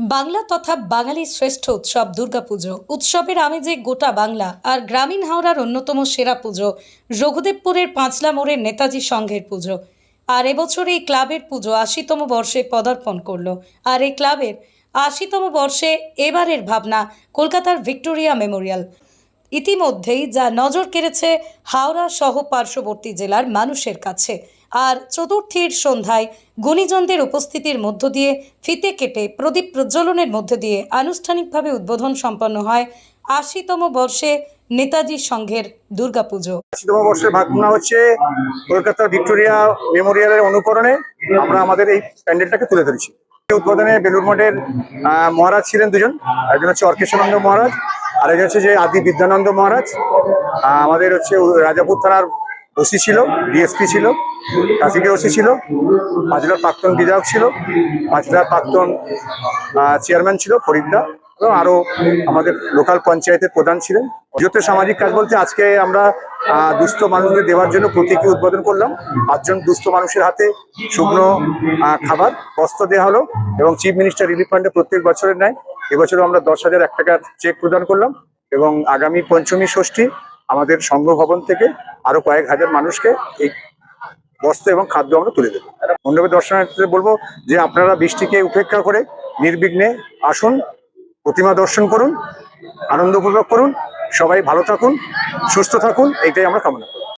বাংলা তথা বাঙালির শ্রেষ্ঠ উৎসব দুর্গাপুজো। উৎসবের আমেজে গোটা বাংলা আর গ্রামীণ হাওড়ার অন্যতম সেরা পুজো রঘুদেবপুরের পাঁচলা মোড়ের নেতাজি সংঘের পুজো। আর এবছর এই ক্লাবের পুজো আশিতম বর্ষে পদার্পণ করল। আর এই ক্লাবের আশিতম বর্ষে এবারের ভাবনা কলকাতার ভিক্টোরিয়া মেমোরিয়াল। ইতিমধ্যেই যা নজর কেড়েছে হাওড়া সহ পার্শ্ববর্তী জেলার মানুষের কাছে। আর চতুর্থীর সন্ধ্যায় গুণীজনদের উপস্থিতির মধ্য দিয়ে ফিতে কেটে প্রদীপ প্রজ্বলনের মধ্য দিয়ে আনুষ্ঠানিকভাবে উদ্বোধন সম্পন্ন হয় আশিতম বর্ষে নেতাজি সংঘের দুর্গাপুজো। আশিতম বর্ষের ভাবনা হচ্ছে কলকাতার ভিক্টোরিয়া মেমোরিয়ালের অনুকরণে আমরা আমাদের এই প্যান্ডেলটাকে তুলে ধরেছি। উদ্বোধনে বেলুর মঠের মহারাজ ছিলেন দুজন। একজন হচ্ছে অর্কেশানন্দ মহারাজ আর একজন হচ্ছে যে আদি বিদ্যানন্দ মহারাজ আমাদের হচ্ছে রাজাপুর থানার ওসি ছিল ডিএসপি ছিল ট্রাফিকের ওসি ছিল, পাঁচলার প্রাক্তন বিধায়ক ছিল, পাঁচলার প্রাক্তন চেয়ারম্যান ছিল ফরিদদা এবং আরও আমাদের লোকাল পঞ্চায়েতের প্রধান ছিলেন। যত সামাজিক কাজ বলতে আজকে আমরা দুস্থ মানুষদের দেওয়ার জন্য প্রতীকী উদ্বোধন করলাম। পাঁচজন দুস্থ মানুষের হাতে শুকনো খাবার, বস্ত্র দেওয়া হলো এবং চিফ মিনিস্টার রিলিফ ফান্ডে প্রত্যেক বছরের ন্যায় এবছরও আমরা দশ হাজার এক টাকার চেক প্রদান করলাম এবং আগামী পঞ্চমী ষষ্ঠী আমাদের সংঘ ভবন থেকে আরও কয়েক হাজার মানুষকে এই বস্ত্র এবং খাদ্য আমরা তুলে দেবো। মণ্ডপের দর্শনার্থীদের বলব যে আপনারা বৃষ্টিকে উপেক্ষা করে নির্বিঘ্নে আসুন, প্রতিমা দর্শন করুন, আনন্দ উপভোগ করুন, সবাই ভালো থাকুন, সুস্থ থাকুন, এইটাই আমরা কামনা করি।